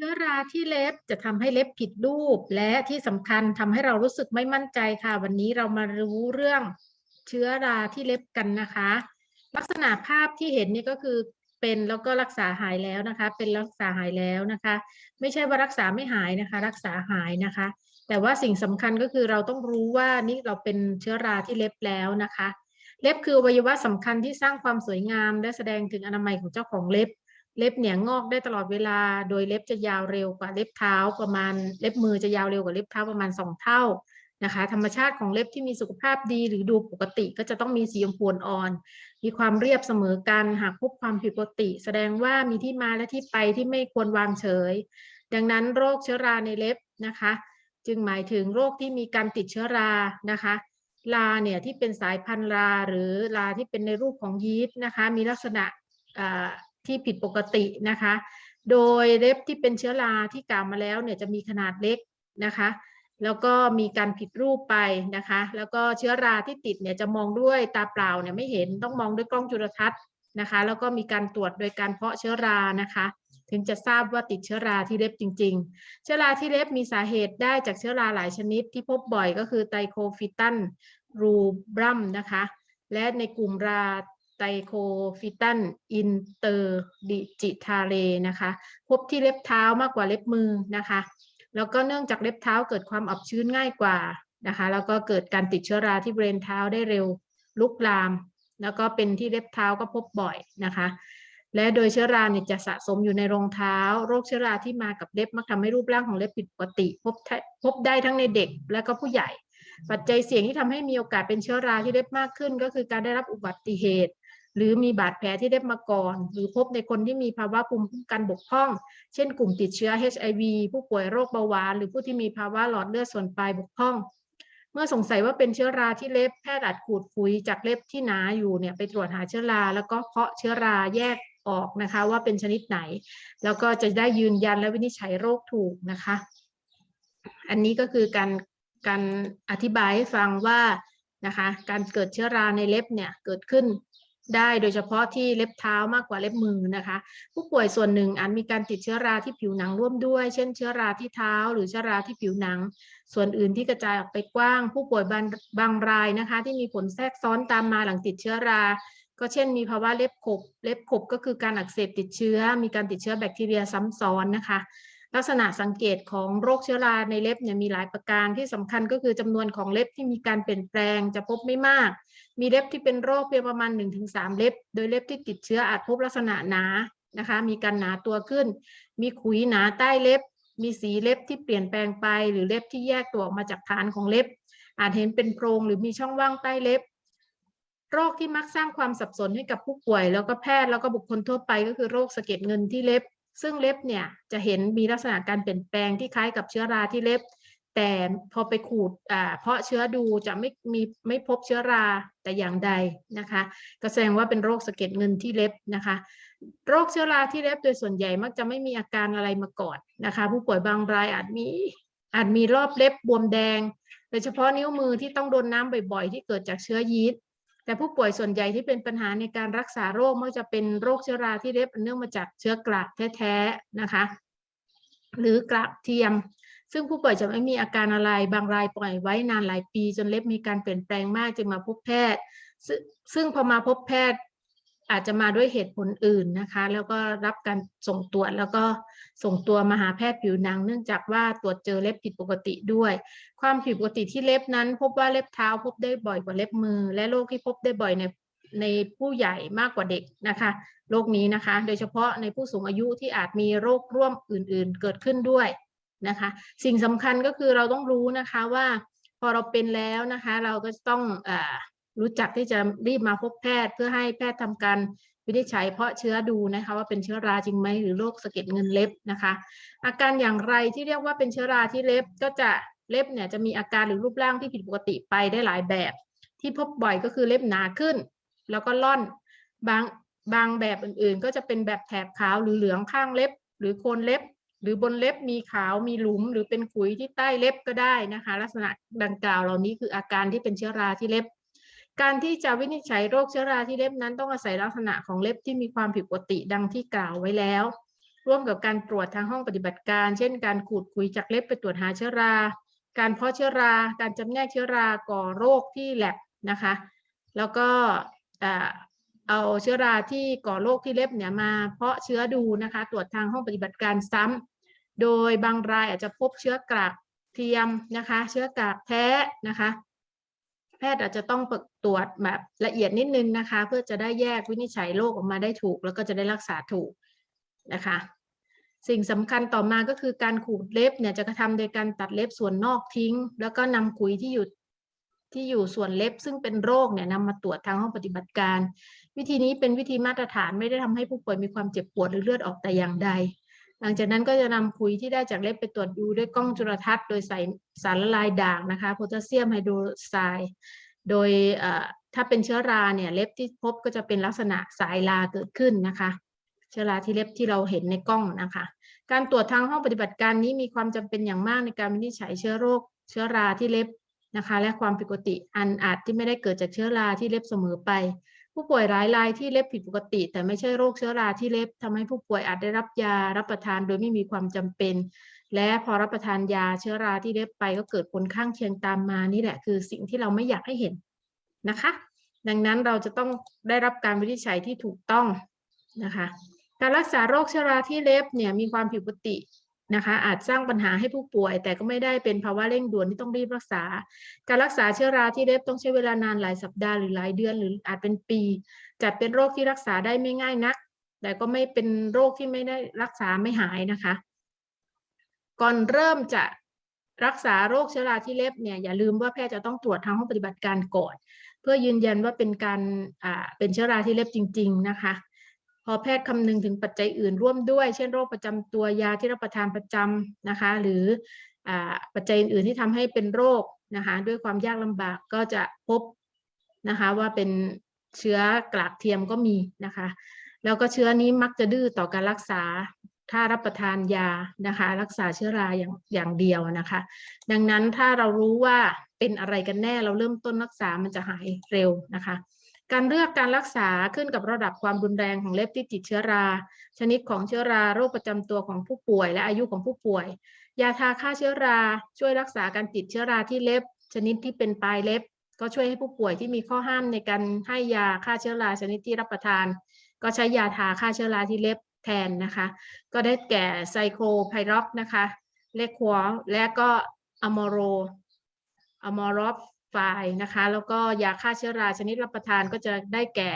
เชื้อราที่เล็บจะทำให้เล็บผิดรูป และที่สำคัญทำให้เรารู้สึกไม่มั่นใจค่ะ วันนี้เรามารู้เรื่องเชื้อราที่เล็บกันนะคะ ลักษณะภาพที่เห็นนี่ก็คือเป็นแล้วก็รักษาหายแล้วนะคะ เป็นรักษาหายแล้วนะคะ ไม่ใช่ว่ารักษาไม่หายนะคะ รักษาหายนะคะ แต่ว่าสิ่งสำคัญก็คือเราต้องรู้ว่านี่เราเป็นเชื้อราที่เล็บแล้วนะคะ เล็บคืออวัยวะสำคัญที่สร้างความสวยงาม และแสดงถึงอนามัยของเจ้าของเล็บ เล็บเนี่ยงอกได้ตลอดเวลา โดยเล็บจะยาวเร็วกว่าเล็บเท้าประมาณ เล็บมือจะยาวเร็วกว่าเล็บเท้าประมาณ 2 เท่านะคะ ธรรมชาติของเล็บที่มีสุขภาพดีหรือดูปกติก็จะต้องมีสีชมพูอ่อน มีความเรียบเสมอกัน หากพบความผิดปกติ แสดงว่ามีที่มาและที่ไปที่ไม่ควรวางเฉย ดังนั้นโรคเชื้อราในเล็บนะคะ จึงหมายถึงโรคที่มีการติดเชื้อรานะคะลาเนี่ยที่เป็นสายพันธุ์ราหรือลาที่เป็นในรูปของยีสต์นะคะ มีลักษณะ ที่ผิดปกตินะคะ โดยเล็บที่เป็นเชื้อราที่กล่าวมาแล้วเนี่ยจะมีขนาดเล็กนะคะ แล้วก็มีการผิดรูปไปนะคะ แล้วก็เชื้อราที่ติดเนี่ยจะมองด้วยตาเปล่าเนี่ยไม่เห็นต้องมองด้วยกล้องจุลทรรศน์นะคะ แล้วก็มีการตรวจโดยการเพาะเชื้อรานะคะ ถึงจะทราบว่าติดเชื้อราที่เล็บจริง ๆ เชื้อราที่เล็บมีสาเหตุได้จากเชื้อราหลายชนิดที่พบบ่อยก็คือไตโคฟิตันรูบรัมนะคะ และในกลุ่มรา ไตโคฟิตันอินเตอร์ดิจิทาเรนะคะพบที่เล็บเท้ามากกว่าเล็บมือนะคะ แล้วก็เนื่องจากเล็บเท้าเกิดความอับชื้นง่ายกว่านะคะ แล้วก็เกิดการติดเชื้อราที่บริเวณเท้าได้เร็วลุกลาม แล้วก็เป็นที่เล็บเท้าก็พบบ่อยนะคะ และโดยเชื้อราเนี่ยจะสะสมอยู่ในรองเท้า โรคเชื้อราที่มากับเล็บมักทำให้รูปร่างของเล็บผิดปกติ พบพบได้ทั้งในเด็กและก็ผู้ใหญ่ปัจจัยเสี่ยงที่ทำให้มีโอกาสเป็นเชื้อราที่เล็บมากขึ้น ก็คือการได้รับอุบัติเหตุ หรือมีบาดแผลที่เล็บมาก่อน หรือพบในคนที่มีภาวะภูมิคุ้มกันบกพร่อง เช่น กลุ่มติดเชื้อ HIV ผู้ป่วยโรคเบาหวาน หรือผู้ที่มีภาวะหลอดเลือดส่วนปลายบกพร่อง เมื่อสงสัยว่าเป็นเชื้อราที่เล็บแพทย์อาจขูดฝุ่ยจากเล็บที่หนาอยู่เนี่ยไปตรวจหาเชื้อรา แล้วก็เพาะเชื้อราแยกออกนะคะว่าเป็นชนิดไหน แล้วก็จะได้ยืนยันและวินิจฉัยโรคถูกนะคะ อันนี้ก็คือการการอธิบายให้ฟังว่านะคะการเกิดเชื้อราในเล็บเนี่ยเกิดขึ้น ได้โดยเฉพาะที่เล็บเท้ามากกว่าเล็บมือนะคะ ผู้ป่วยส่วนหนึ่งอาจมีการติดเชื้อราที่ผิวหนังร่วมด้วย เช่นเชื้อราที่เท้า หรือเชื้อราที่ผิวหนัง ส่วนอื่นที่กระจายออกไปกว้าง ผู้ป่วยบางบางรายนะคะ ที่มีผลแทรกซ้อนตามมาหลังติดเชื้อรา ก็เช่น มีภาวะเล็บขบ เล็บขบก็คือการอักเสบติดเชื้อ มีการติดเชื้อแบคทีเรียซ้ำซ้อนนะคะ ลักษณะสังเกตของโรคเชื้อราในเล็บเนี่ยมีหลายประการที่สำคัญก็คือจำนวนของเล็บที่มีการเปลี่ยนแปลงจะพบไม่มาก มีเล็บที่เป็นโรคเพียงประมาณ 1-3 เล็บ โดยเล็บที่ติดเชื้ออาจพบลักษณะหนานะคะ มีการหนาตัวขึ้น มีขุยหนาใต้เล็บ มีสีเล็บที่เปลี่ยนแปลงไป หรือเล็บที่แยกตัวออกมาจากฐานของเล็บ อาจเห็นเป็นโพรงหรือมีช่องว่างใต้เล็บโรคที่มักสร้างความสับสนให้กับผู้ป่วย แล้วก็แพทย์แล้วก็บุคคลทั่วไปก็คือโรคสะเก็ดเงินที่เล็บ ซึ่งเล็บเนี่ยจะเห็นมีลักษณะการเปลี่ยนแปลงที่คล้ายกับเชื้อราที่เล็บ แต่พอไปขูดเพาะเชื้อดูจะไม่มีไม่พบเชื้อราแต่อย่างใดนะคะก็แสดงว่าเป็นโรคสะเก็ดเงินที่เล็บนะคะ โรคเชื้อราที่เล็บโดยส่วนใหญ่มักจะไม่มีอาการอะไรมาก่อนนะคะ ผู้ป่วยบางรายอาจมีอาจมีรอบเล็บบวมแดง โดยเฉพาะนิ้วมือที่ต้องโดนน้ำบ่อยๆ ที่เกิดจากเชื้อยีสต์ แต่ผู้ป่วยส่วนใหญ่ที่เป็นปัญหาในการรักษาโรคมักจะเป็นโรคเชื้อราที่เล็บเนื่องมาจากเชื้อกระแท้ๆนะคะ หรือกระเทียม ซึ่งผู้ป่วยจะไม่มีอาการอะไรบางรายปล่อยไว้นานหลายปี จนเล็บมีการเปลี่ยนแปลงมากจึงมาพบแพทย์ ซึ่งซึ่งพอมาพบแพทย์ อาจจะมาด้วยเหตุผลอื่นนะคะ แล้วก็รับการส่งตรวจแล้วก็ส่งตัวมาหาแพทย์ผิวหนัง เนื่องจากว่าตรวจเจอเล็บผิดปกติด้วย ความผิดปกติที่เล็บนั้น พบว่าเล็บเท้าพบได้บ่อยกว่าเล็บมือ และโรคที่พบได้บ่อยในในผู้ใหญ่มากกว่าเด็กนะคะโรคนี้นะคะ โดยเฉพาะในผู้สูงอายุที่อาจมีโรคร่วมอื่น ๆ เกิดขึ้นด้วยนะคะ สิ่งสำคัญก็คือเราต้องรู้นะคะว่าพอเราเป็นแล้วนะคะ เราก็ต้องอ รู้จักที่จะรีบมาพบแพทย์ เพื่อให้แพทย์ทำการวินิจฉัยเพาะเชื้อดูนะคะว่าเป็นเชื้อราจริงไหมหรือโรคสะเก็ดเงินเล็บนะคะ อาการอย่างไรที่เรียกว่าเป็นเชื้อราที่เล็บก็จะเล็บเนี่ยจะมีอาการหรือรูปร่างที่ผิดปกติไปได้หลายแบบ ที่พบบ่อยก็คือเล็บหนาขึ้น แล้วก็ล่อนบางบางแบบอื่นๆ ก็จะเป็นแบบแถบขาวหรือเหลืองข้างเล็บ หรือโคนเล็บ หรือบนเล็บมีขาวมีหลุม หรือเป็นขุยที่ใต้เล็บก็ได้นะคะ ลักษณะดังกล่าวเหล่านี้คืออาการที่เป็นเชื้อราที่เล็บ การที่จะวินิจฉัยโรคเชื้อราที่เล็บนั้นต้องอาศัยลักษณะของเล็บที่มีความผิดปกติดังที่กล่าวไว้แล้ว ร่วมกับการตรวจทางห้องปฏิบัติการ เช่น การขูดคุยจากเล็บไปตรวจหาเชื้อรา การเพาะเชื้อรา การจำแนกเชื้อราก่อโรคที่แลบนะคะ แล้วก็เอาเชื้อราที่ก่อโรคที่เล็บเนี่ยมาเพาะเชื้อดูนะคะ ตรวจทางห้องปฏิบัติการซ้ำโดยบางรายอาจจะพบเชื้อกรากเทียมนะคะ เชื้อกรากแท้นะคะ แพทย์อาจจะต้องตรวจแบบละเอียดนิดนึงนะคะ เพื่อจะได้แยกวินิจฉัยโรคออกมาได้ถูก แล้วก็จะได้รักษาถูกนะคะ สิ่งสำคัญต่อมาก็คือการขูดเล็บเนี่ยจะกระทำโดยการตัดเล็บส่วนนอกทิ้ง แล้วก็นำขุยที่อยู่ที่อยู่ส่วนเล็บซึ่งเป็นโรคเนี่ยนำมาตรวจทางห้องปฏิบัติการ วิธีนี้เป็นวิธีมาตรฐานไม่ได้ทำให้ผู้ป่วยมีความเจ็บปวดหรือเลือดออกแต่อย่างใด หลังจากนั้นก็จะนำขุยที่ได้จากเล็บไปตรวจดูด้วยกล้องจุลทรรศน์ โดยใส่สารละลายด่างนะคะโพแทสเซียมไฮโดรไซด์โดยถ้าเป็นเชื้อราเนี่ยเล็บที่พบก็จะเป็นลักษณะสายลาเกิดขึ้นนะคะเชื้อราที่เล็บที่เราเห็นในกล้องนะคะ การตรวจทางห้องปฏิบัติการนี้มีความจำเป็นอย่างมากในการวินิจฉัยเชื้อโรค เชื้อราที่เล็บนะคะ และความผิดปกติอันอาจที่ไม่ได้เกิดจากเชื้อราที่เล็บเสมอไป ผู้ป่วยหลายรายที่เล็บผิดปกติ แต่ไม่ใช่โรคเชื้อราที่เล็บทำให้ผู้ป่วยอาจได้รับยารับประทานโดยไม่มีความจำเป็น และพอรับประทานยาเชื้อราที่เล็บไปก็เกิดผลข้างเคียงตามมานี่แหละคือสิ่งที่เราไม่อยากให้เห็นนะคะ ดังนั้นเราจะต้องได้รับการวินิจฉัยที่ถูกต้องนะคะ การรักษาโรคเชื้อราที่เล็บเนี่ยมีความผิดปกติ นะคะอาจสร้างปัญหาให้ผู้ป่วย แต่ก็ไม่ได้เป็นภาวะเร่งด่วนที่ต้องรีบรักษา การรักษาเชื้อราที่เล็บต้องใช้เวลานานหลายสัปดาห์หรือหลายเดือนหรืออาจเป็นปี จัดเป็นโรคที่รักษาได้ไม่ง่ายนัก แต่ก็ไม่เป็นโรคที่ไม่ได้รักษาไม่หายนะคะ ก่อนเริ่มจะรักษาโรคเชื้อราที่เล็บเนี่ยอย่าลืมว่าแพทย์จะต้องตรวจทางห้องปฏิบัติการก่อน เพื่อยืนยันว่าเป็นการเป็นเชื้อราที่เล็บจริง ๆ นะคะ อแพทย์คำนึงถึงปัจจัยอื่นร่วมด้วย เช่นโรคประจำตัวยาที่รับประทานประจำนะคะ หรืออปัจจัยอื่นที่ทำให้เป็นโรคนะคะ ด้วยความยากลำบากก็จะพบนะคะว่าเป็นเชื้อกลากเทียมก็มีนะคะ แล้วก็เชื้อนี้มักจะดื้อต่อการรักษาถ้ารับประทานยานะคะ รักษาเชื้อราอย่างอย่างเดียวนะคะ ดังนั้นถ้าเรารู้ว่าเป็นอะไรกันแน่เราเริ่มต้นรักษามันจะหายเร็วนะคะ การเลือกการรักษาขึ้นกับระดับความรุนแรงของเล็บที่ติดเชื้อรา ชนิดของเชื้อราโรคประจำตัวของผู้ป่วย และอายุของผู้ป่วย ยาทาฆ่าเชื้อราช่วยรักษาการติดเชื้อราที่เล็บ ชนิดที่เป็นปลายเล็บ ก็ช่วยให้ผู้ป่วยที่มีข้อห้ามในการให้ยาฆ่าเชื้อราชนิดที่รับประทาน ก็ใช้ยาทาฆ่าเชื้อราที่เล็บแทนนะคะ ก็ได้แก่ไซโครไพร็อกนะคะเลควอและก็อะมอโรอะมอรอฟ ไฟนะคะ แล้วก็ยาฆ่าเชื้อราชนิดรับประทานก็จะได้แก่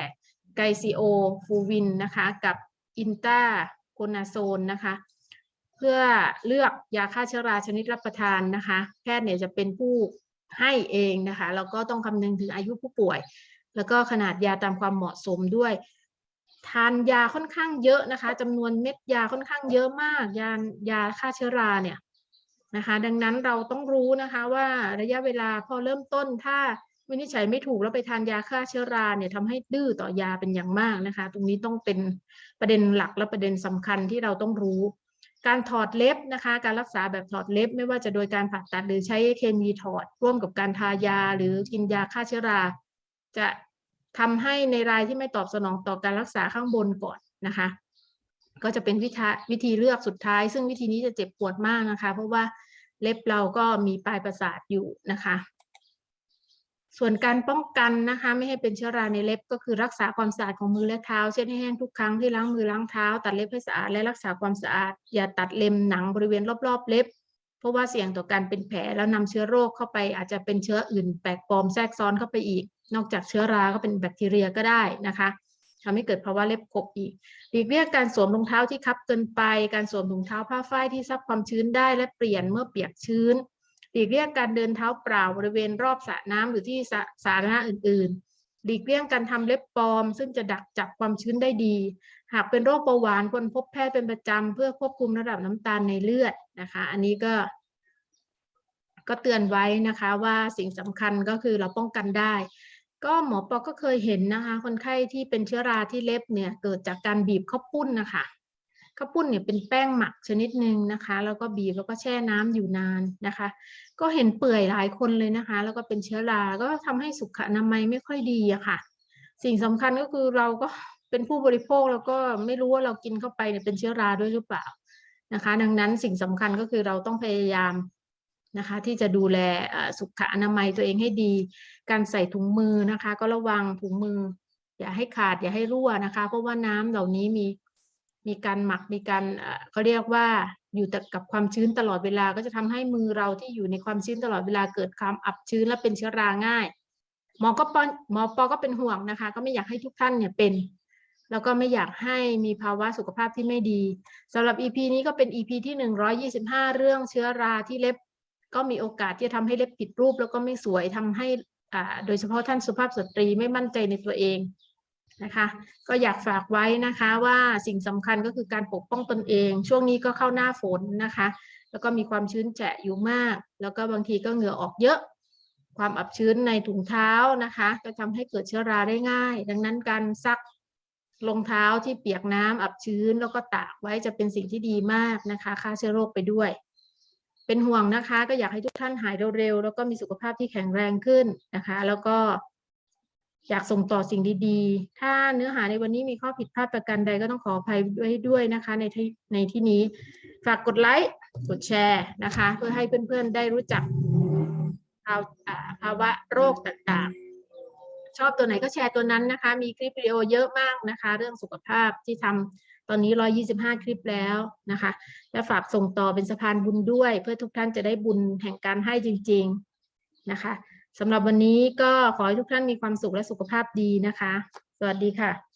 ไกซีโอฟูวินนะคะกับอินตาโคนาโซนนะคะเพื่อเลือกยาฆ่าเชื้อราชนิดรับประทานนะคะ แพทย์เนี่ยจะเป็นผู้ให้เองนะคะแล้วก็ต้องคำนึงถึงอายุผู้ป่วย แล้วก็ขนาดยาตามความเหมาะสมด้วย ทานยาค่อนข้างเยอะนะคะจำนวนเม็ดยาค่อนข้างเยอะมาก ยายาฆ่าเชื้อราเนี่ย นะคะดังนั้นเราต้องรู้นะคะว่าระยะเวลาพอเริ่มต้นถ้าวินิจฉัยไม่ถูกแล้วไปทานยาฆ่าเชื้อราเนี่ยทำให้ดื้อต่อยาเป็นอย่างมากนะคะ ตรงนี้ต้องเป็นประเด็นหลักและประเด็นสำคัญที่เราต้องรู้ การถอดเล็บนะคะ การรักษาแบบถอดเล็บ ไม่ว่าจะโดยการผ่าตัดหรือใช้เคมีถอด ร่วมกับการทายาหรือกินยาฆ่าเชื้อรา จะทำให้ในรายที่ไม่ตอบสนองต่อการรักษาข้างบนก่อนนะคะ ก็จะเป็นวิธีวิธีเลือกสุดท้าย ซึ่งวิธีนี้จะเจ็บปวดมากนะคะ เพราะว่า เล็บเราก็มีปลายประสาทอยู่นะคะ ส่วนการป้องกันนะคะ ไม่ให้เป็นเชื้อราในเล็บก็คือรักษาความสะอาดของมือและเท้า เช็ดให้แห้งทุกครั้งที่ล้างมือล้างเท้า ตัดเล็บให้สะอาดและรักษาความสะอาด อย่าตัดเล็มหนังบริเวณรอบๆ เล็บ เพราะว่าเสี่ยงต่อการเป็นแผลแล้วนำเชื้อโรคเข้าไปอาจจะเป็นเชื้ออื่นแปลกปลอมแทรกซ้อนเข้าไปอีก นอกจากเชื้อราก็เป็นแบคทีเรียก็ได้นะคะ ทำให้เกิดภาวะเล็บขบอีกหลีกเลี่ยงการสวมรองเท้าที่คับเกินไป การสวมถุงเท้าผ้าฝ้ายที่ซับความชื้นได้และเปลี่ยนเมื่อเปียกชื้นหลีกเลี่ยงการเดินเท้าเปล่าบริเวณรอบสระน้ำหรือที่สาธารณะอื่น ๆ หลีกเลี่ยงการทำเล็บปลอม ซึ่งจะดักจับความชื้นได้ดี หากเป็นโรคเบาหวานควรพบแพทย์เป็นประจำเพื่อควบคุมระดับน้ำตาลในเลือดนะคะ อันนี้ก็ ก็เตือนไว้นะคะว่าสิ่งสำคัญก็คือเราป้องกันได้ ก็หมอปอก็เคยเห็นนะคะ คนไข้ที่เป็นเชื้อราที่เล็บเนี่ยเกิดจากการบีบข้าวปุ้นนะคะข้าวปุ้นเนี่ยเป็นแป้งหมักชนิดหนึ่งนะคะ แล้วก็บีบแล้วก็แช่น้ำอยู่นานนะคะ ก็เห็นเปื่อยหลายคนเลยนะคะ แล้วก็เป็นเชื้อราก็ทำให้สุขอนามัยไม่ค่อยดีอะค่ะ สิ่งสำคัญก็คือเราก็เป็นผู้บริโภคแล้วก็ไม่รู้ว่าเรากินเข้าไปเนี่ยเป็นเชื้อราด้วยหรือเปล่านะคะ ดังนั้นสิ่งสำคัญก็คือเราต้องพยายาม นะคะที่จะดูแลสุขอนามัยตัวเองให้ดี การใส่ถุงมือนะคะ ก็ระวังถุงมือ อย่าให้ขาดอย่าให้รั่วนะคะ เพราะว่าน้ำเหล่านี้มีมีการหมักมีการเขาเรียกว่าอยู่แต่กับความชื้นตลอดเวลา ก็จะทำให้มือเราที่อยู่ในความชื้นตลอดเวลาเกิดความอับชื้นและเป็นเชื้อราง่ายหมอก็ปอหมอปอก็เป็นห่วงนะคะ ก็ไม่อยากให้ทุกท่านเนี่ยเป็น แล้วก็ไม่อยากให้มีภาวะสุขภาพที่ไม่ดีสำหรับ EP นี้ก็เป็น EP ที่หนึ่งร้อยี่สิบห้าเรื่องเชื้อราที่เล็บ ก็มีโอกาสที่จะทำให้เล็บผิดรูป แล้วก็ไม่สวยทำให้โดยเฉพาะท่านสุภาพสตรีไม่มั่นใจในตัวเองนะคะก็อยากฝากไว้นะคะว่าสิ่งสำคัญก็คือการปกป้องตนเอง ช่วงนี้ก็เข้าหน้าฝนนะคะ แล้วก็มีความชื้นแฉะอยู่มาก แล้วก็บางทีก็เหงื่อออกเยอะ ความอับชื้นในถุงเท้านะคะ ก็ทำให้เกิดเชื้อราได้ง่าย ดังนั้นการซักรองเท้าที่เปียกน้ำอับชื้นแล้วก็ตากไว้จะเป็นสิ่งที่ดีมากนะคะฆ่าเชื้อโรคไปด้วย เป็นห่วงนะคะ ก็อยากให้ทุกท่านหายเร็วๆแล้วก็มีสุขภาพที่แข็งแรงขึ้นนะคะ แล้วก็อยากส่งต่อสิ่งดีๆ ถ้าเนื้อหาในวันนี้มีข้อผิดพลาดประการใดก็ต้องขออภัยด้วยด้วยนะคะ ในที่ในที่นี้ ฝากกดไลค์กดแชร์นะคะ เพื่อให้เพื่อนๆได้รู้จักภาวอ่าวะโรคต่างๆ ชอบตัวไหนก็แชร์ตัวนั้นนะคะ มีคลิปวิดีโอเยอะมากนะคะ เรื่องสุขภาพที่ทำ อนนี้ 125 คลิปแล้วนะคะ และฝากส่งต่อเป็นสะพานบุญด้วย เพื่อทุกท่านจะได้บุญแห่งการให้จริง ๆนะคะสำหรับวันนี้ก็ขอให้ทุกท่านมีความสุขและสุขภาพดีนะคะ สวัสดีค่ะ